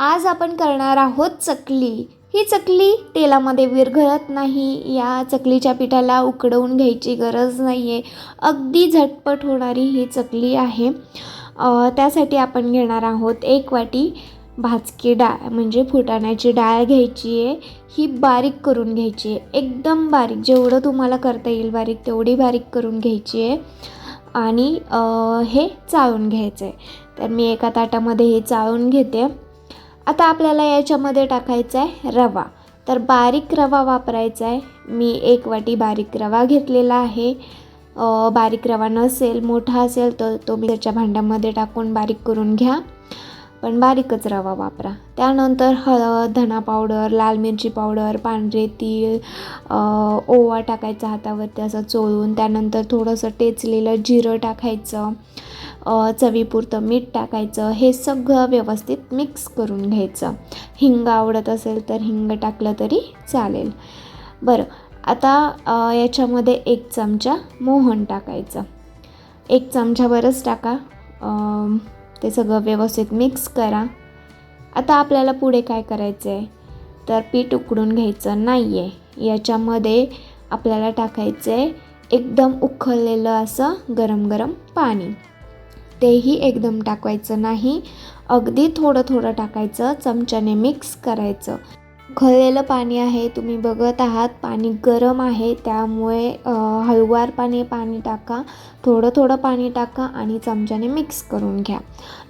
आज आपण करणार आहोत चकली. ही चकली तेलामध्ये विरघळत नाही. या चकलीच्या पिठाला उकडवून घ्यायची गरज नाही आहे अगदी झटपट होणारी ही चकली आहे. त्यासाठी आपण घेणार आहोत एक वाटी भाजकी डाळ. म्हणजे फुटाण्याची डाळ घ्यायची आहे. ही बारीक करून घ्यायची आहे. एकदम बारीक. जेवढं तुम्हाला करता येईल बारीक तेवढी बारीक करून घ्यायची आहे. आणि हे चाळून घ्यायचं आहे तर मी एका ताटामध्ये हे चाळून घेते. आता आपल्याला याच्यामध्ये टाकायचा आहे रवा. तर बारीक रवा वापरायचा आहे. मी एक वाटी बारीक रवा घेतलेला आहे. बारीक रवा नसेल मोठा असेल तर तो मिक्सरच्या भांड्यामध्ये टाकून बारीक करून घ्या. पण बारीकच रवा वापरा. त्यानंतर हळद धना पावडर लाल मिरची पावडर पांढरे तीळ ओवा टाकायचा हातावरती असं चोळून त्यानंतर थोडंसं टेचलेलं जिरं टाकायचं. चवीपुरतं मीठ टाकायचं हे सगळं व्यवस्थित मिक्स करून घ्यायचं. हिंग आवडत असेल तर हिंग टाकलं तरी चालेल. बरं आता याच्यामध्ये एक चमचा मोहन टाकायचं. एक चमच्यावरच टाका. ते सगळं व्यवस्थित मिक्स करा. आता आपल्याला पुढे काय करायचं आहे तर पीठ उकडून घ्यायचं नाही आहे याच्यामध्ये आपल्याला टाकायचं आहे एकदम उखळलेलं असं गरम गरम पाणी. तेही एकदम टाकायचं नाही. अगदी थोडं थोडं टाकायचं चमच्याने मिक्स करायचं. खळलेलं पाणी आहे तुम्ही बघत आहात पाणी गरम आहे त्यामुळे हळुवारपणे पाणी टाका. थोडं थोडं पाणी टाका आणि चमच्याने मिक्स करून घ्या.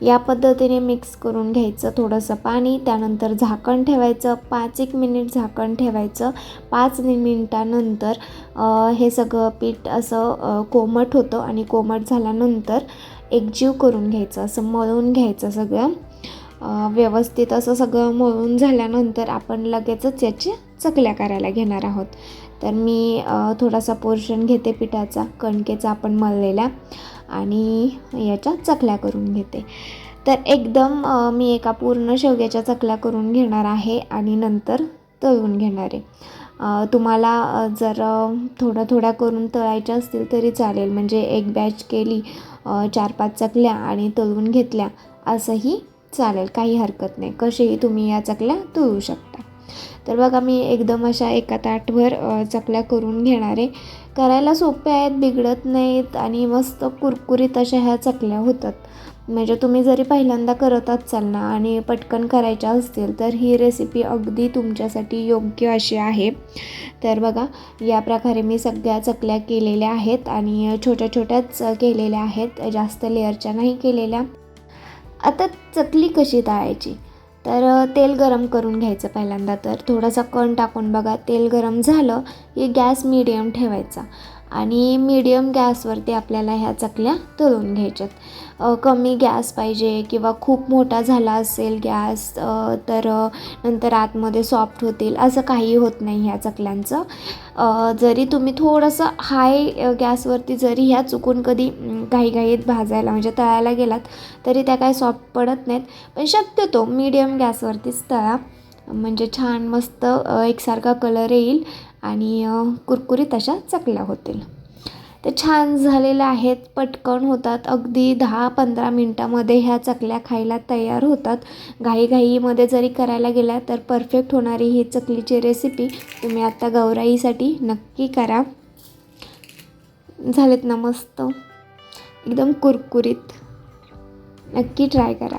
या पद्धतीने मिक्स करून घ्यायचं थोडंसं पाणी त्यानंतर झाकण ठेवायचं पाच एक मिनिट झाकण ठेवायचं. पाच मिनिटानंतर हे सगळं पीठ असं कोमट होतं आणि कोमट झाल्यानंतर एकजीव करून घ्यायचं असं मळून घ्यायचं सगळं. व्यवस्थित असं सगळं मळून झाल्यानंतर आपण लगेचच याची चकल्या करायला घेणार आहोत. तर मी थोडासा पोर्शन घेते पिठाचा कणकेचा आपण मळलेल्या आणि याच्या चकल्या करून घेते. तर एकदम मी एका पूर्ण शेवग्याच्या चकल्या करून घेणार आहे आणि नंतर तळून घेणार आहे. तुम्हाला जर थोड्या थोड्या करून तळायच्या असतील तरी चालेल. म्हणजे एक बॅच केली चार पाच चकल्या आणि तळून घेतल्या असंही चालेल. काही हरकत नाही. कसेही तुम्ही या चकल्या तळू शकता. तर बघा मी एकदम अशा एका ताटभर चकल्या करून घेणार. आहे करायला सोप्या आहेत बिघडत नाहीत आणि मस्त कुरकुरीत अशा ह्या चकल्या होतात. म्हणजे तुम्ही जरी पहिल्यांदा करत असाल ना आणि पटकन करायच्या असतील तर ही रेसिपी अगदी तुमच्यासाठी योग्य अशी आहे. तर बघा या प्रकारे मी सगळ्या चकल्या केलेल्या आहेत आणि छोट्या छोट्याच केलेल्या आहेत जास्त लेअरच्या नाही केलेल्या. आता चकली कशी तळायची? तर तेल गरम करून घ्यायचं पहिल्यांदा. तर थोडासा कण टाकून बघा तेल गरम झालं की गॅस मिडियम ठेवायचा. आणि मिडियम गॅसवरती आपल्याला ह्या चकल्या तळून घ्यायच्यात. कमी गॅस पाहिजे किंवा खूप मोठा झाला असेल गॅस तर नंतर आतमध्ये सॉफ्ट होतील असं काही होत नाही ह्या चकल्यांचं. जरी तुम्ही थोडंसं हाय गॅसवरती जरी ह्या चुकून कधी काही घाईघाईत भाजायला म्हणजे तळायला गेलात तरी त्या काय सॉफ्ट पडत नाहीत. पण शक्यतो मीडियम गॅसवरतीच तळा. म्हणजे छान मस्त एकसारखा कलर येईल. आणि कुरकुरीत अशा चकल्या होतील. ते छान झालेल्या आहेत पटकन होतात. अगदी दहा पंधरा मिनटामध्ये ह्या चकल्या खायला तयार होतात. घाईघाईमध्ये जरी करायला गेल्या तर परफेक्ट होणारी ही चकलीची रेसिपी तुम्ही आत्ता गौराईसाठी नक्की करा. झालेत ना मस्त? एकदम कुरकुरीत. नक्की ट्राय करा.